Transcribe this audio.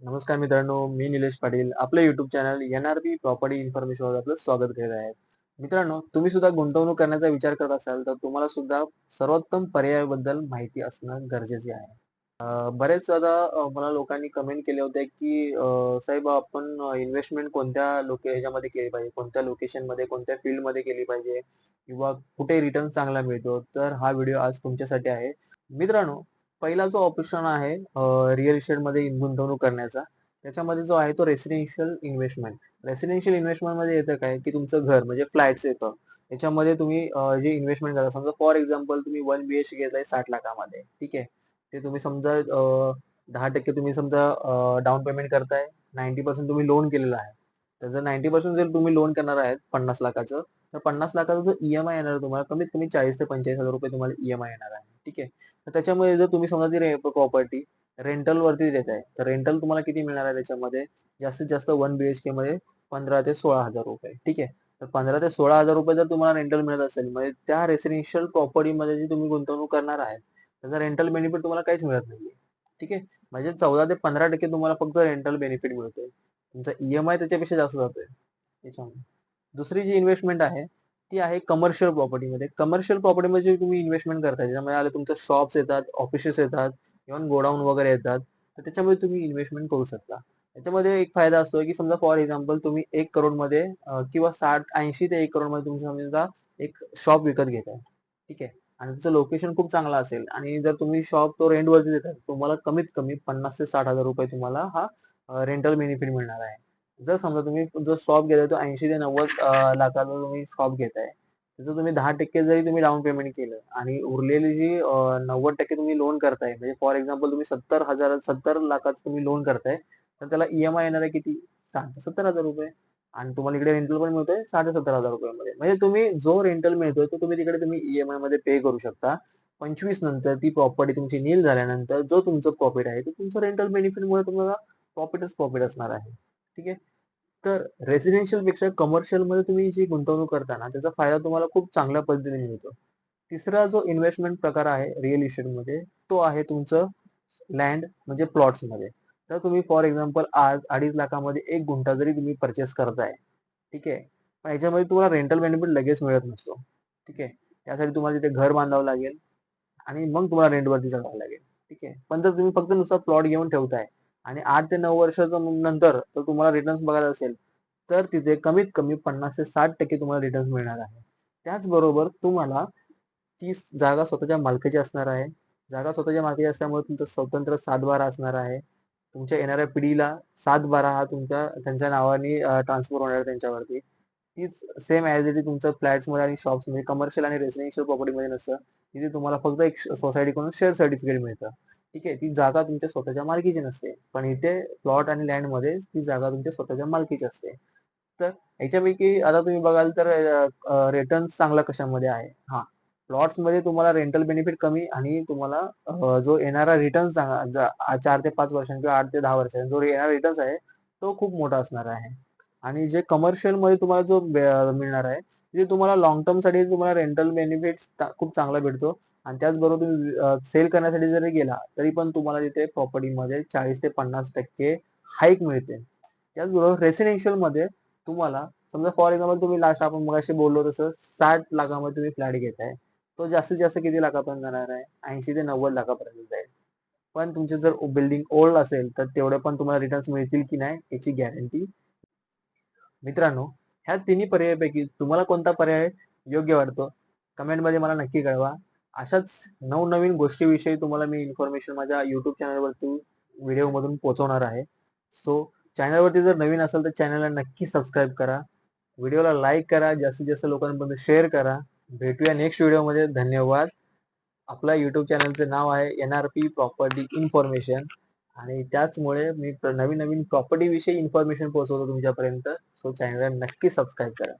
नमस्कार मित्रांनो मी निलेश पाटील. आपलं YouTube channel N R property information वर आपलं स्वागत करीत आहे. मित्रांनो तुम्ही सुद्धा गुंतवणूक करण्याचा विचार करत असाल तर तुम्हाला सुद्धा सर्वोत्तम पर्यायाबद्दल माहिती असणं गरजेचे आहे. बरेच आता मला लोकांनी कमेंट केले होते की साहेब आपण इन्व्हेस्टमेंट कोणत्या लोके याच्यामध्ये केली पाहिजे? कोणत्या लोकेशनमध्ये कोणत्या फील्डमध्ये केली पाहिजे? किंवा कुठे रिटर्न चांगला मिळतो? तर हा व्हिडिओ आज तुमच्यासाठी आहे. मित्रांनो पहिला जो ऑप्शन आहे रिअल इस्टेटमध्ये गुंतवणूक करण्याचा त्याच्यामध्ये जो आहे तो रेसिडेन्शियल इन्व्हेस्टमेंट रेसिडेन्शियल इन्व्हेस्टमेंटमध्ये येतं काय? की तुमचं घर म्हणजे फ्लॅट्स येतं. त्याच्यामध्ये तुम्ही जे इन्व्हेस्टमेंट करता समजा फॉर एक्झाम्पल तुम्ही वन बी एच घेतलाय साठ लाखामध्ये ठीक आहे? ते तुम्ही समजा दहा टक्के तुम्ही समजा डाऊन पेमेंट करताय नाईन्टी पर्सेंट तुम्ही लोन केलेलं आहे. तर जर नाईन्टी पर्सेंट जर तुम्ही लोन करणार आहेत पन्नास लाखाचं तर पन्नास लाखाचा जो ईएमआय येणार तुम्हाला कमीत कमी चाळीस ते पंचेचाळीस हजार रुपये तुम्हाला ईएमआय येणार आहे ठीक आहे? तर त्याच्यामध्ये जर तुम्ही समजा ती प्रॉपर्टी रेंटल वरती देत आहे तर रेंटल तुम्हाला किती मिळणार आहे त्याच्यामध्ये? जास्तीत जास्त वन बीएचके मध्ये पंधरा ते सोळा हजार रुपये ठीक आहे? तर पंधरा ते सोळा हजार रुपये जर तुम्हाला रेंटल मिळत असेल म्हणजे त्या रेसिडेन्शियल प्रॉपर्टीमध्ये जी तुम्ही गुंतवणूक करणार आहेत त्याचा रेंटल बेनिफिट तुम्हाला काहीच मिळत नाहीये ठीक आहे? म्हणजे चौदा ते पंधरा टक्के तुम्हाला फक्त रेंटल बेनिफिट मिळतोय. तुमचा ईएमआय त्याच्यापेक्षा जास्त जातोय त्याच्यामुळे दुसरी जी इन्व्हेस्टमेंट आहे ती आहे कमर्शियल प्रॉपर्टीमध्ये कमर्शियल प्रॉपर्टीमध्ये तुम्ही इन्व्हेस्टमेंट करताय त्याच्यामध्ये आले तुमचे शॉप्स येतात ऑफिसेस येतात इव्हन गोडाऊन वगैरे येतात तर त्याच्यामध्ये तुम्ही इन्व्हेस्टमेंट करू शकता. त्याच्यामध्ये एक फायदा असतो की समजा फॉर एक्झाम्पल तुम्ही एक करोडमध्ये किंवा साठ ऐंशी ते एक करोडमध्ये तुम्ही समजा एक शॉप विकत घेताय. ठीक आहे? आणि त्याचं लोकेशन खूप चांगलं असेल आणि जर तुम्ही शॉप तो रेंट वरती तुम्हाला कमीत कमी पन्नास ते साठ हजार रुपये तुम्हाला हा रेंटल बेनिफिट मिळणार आहे. जर समजा तुम्ही जो शॉप घेताय तो ऐंशी ते नव्वद लाखाचा तुम्ही शॉप घेताय त्याचं तुम्ही दहा टक्के जरी तुम्ही डाऊन पेमेंट केलं आणि उरलेली जी नव्वद टक्के तुम्ही लोन करताय म्हणजे फॉर एक्झाम्पल तुम्ही सत्तर हजार सत्तर लाखाचं तुम्ही लोन करताय तर त्याला ईएमआय येणार आहे किती? साठ ते सत्तर हजार रुपये. आणि तुम्हाला इकडे रेंटल पण मिळतोय साठ सत्तर हजार रुपयामध्ये. म्हणजे तुम्ही जो रेंटल मिळतोय तो तुम्ही तिकडे तुम्ही ईएमआयमध्ये पे करू शकता. पंचवीस नंतर ती प्रॉपर्टी तुमची नील झाल्यानंतर जो तुमचं प्रॉफिट आहे तो तुमचं रेंटल बेनिफिटमुळे तुम्हाला प्रॉफिटच प्रॉफिट असणार आहे. ठीक आहे? तर रेसिडेन्शियलपेक्षा कमर्शियलमध्ये तुम्ही जी गुंतवणूक करता ना त्याचा फायदा तुम्हाला खूप चांगल्या पद्धतीने मिळतो. तिसरा जो इन्व्हेस्टमेंट प्रकार आहे रिअल इस्टेटमध्ये तो आहे तुमचं लँड म्हणजे प्लॉट्समध्ये तर तुम्ही फॉर एक्झाम्पल आज अडीच लाखामध्ये एक गुंठा जरी तुम्ही परचेस करताय ठीक आहे? पण याच्यामध्ये तुम्हाला रेंटल बेनिफिट लगेच मिळत नसतो ठीक आहे? त्यासाठी तुम्हाला तिथे घर बांधावं लागेल आणि मग तुम्हाला रेंटवरती चढावं लागेल ठीक आहे? पण जर तुम्ही फक्त नुसता प्लॉट घेऊन ठेवताय आणि आठ ते नऊ वर्षाचं नंतर तर तुम्हाला रिटर्न्स बघायला असेल तर तिथे कमीत कमी पन्नास ते साठ टक्के तुम्हाला रिटर्न्स मिळणार आहे. त्याचबरोबर तुम्हाला ती जागा स्वतःच्या मालकीची असणार आहे. जागा स्वतःच्या मालकीची असल्यामुळे तुमचं स्वतंत्र सातबारा असणार आहे. तुमच्या येणाऱ्या पिढीला सात बारा हा तुमच्या त्यांच्या नावाने ट्रान्सफर होणार त्यांच्यावरती. तीच सेम ॲज इट तुमच्या फ्लॅट्समध्ये आणि शॉप्समध्ये कमर्शियल आणि रेसिडेन्शियल प्रॉपर्टीमध्ये नसतं. तिथे तुम्हाला फक्त एक सोसायटीकडून शेअर सर्टिफिकेट मिळतं. ठीक आहे ती जागा तुमच्या स्वतःच्या मालकीची नसते. पण इथे प्लॉट आणि लँडमध्ये ती जागा तुमच्या स्वतःच्या मालकीची असते. तर याच्यापैकी आता तुम्ही बघाल तर रिटर्न चांगला कशामध्ये आहे? हा प्लॉट्समध्ये तुम्हाला रेंटल बेनिफिट कमी आणि तुम्हाला जो येणारा रिटर्न चार ते पाच वर्षांनी किंवा आठ ते दहा वर्षांचा जो येणारा रिटर्न्स आहे तो खूप मोठा असणार आहे. आणि जे कमर्शियलमध्ये तुम्हाला जो मिळणार आहे जे तुम्हाला लॉंग टर्मसाठी तुम्हाला रेंटल बेनिफिट खूप चांगला भेटतो. आणि त्याचबरोबर तुम्ही सेल करण्यासाठी जरी गेला तरी पण तुम्हाला तिथे प्रॉपर्टीमध्ये चाळीस ते पन्नास टक्के हाईक मिळते. त्याचबरोबर रेसिडेन्शियलमध्ये तुम्हाला समजा फॉर एक्झाम्पल तुम्ही लास्ट आपण मगाशी बोललो तसं साठ लाखामध्ये तुम्ही फ्लॅट घेताय. तो जास्तीत जास्त किती लाखापर्यंत जाणार आहे? ऐंशी ते नव्वद लाखापर्यंत जाईल. पण तुमचे जर बिल्डिंग ओल्ड असेल तर तेवढे पण तुम्हाला रिटर्न्स मिळतील की नाही याची गॅरंटी मित्रांनो ह्या तिन्ही पर्यायापैकी तुम्हाला कोणता पर्याय योग्य वाटतो? कमेंटमध्ये मला नक्की कळवा. अशाच नवनवीन गोष्टीविषयी तुम्हाला मी इन्फॉर्मेशन माझ्या युट्यूब चॅनलवरती व्हिडिओमधून पोहोचवणार आहे. सो चॅनलवरती जर नवीन असेल तर चॅनलला नक्की सबस्क्राईब करा. व्हिडिओला लाईक करा जास्तीत जास्त लोकांपर्यंत शेअर करा. भेटूया नेक्स्ट व्हिडिओमध्ये धन्यवाद. आपल्या युट्यूब चॅनलचे नाव आहे N R P property information आणि त्याचमुळे मी नवीन नवीन प्रॉपर्टी विषयी इन्फॉर्मेशन पोहोचवतो तुमच्यापर्यंत. सो चॅनलला नक्की सबस्क्राईब करा.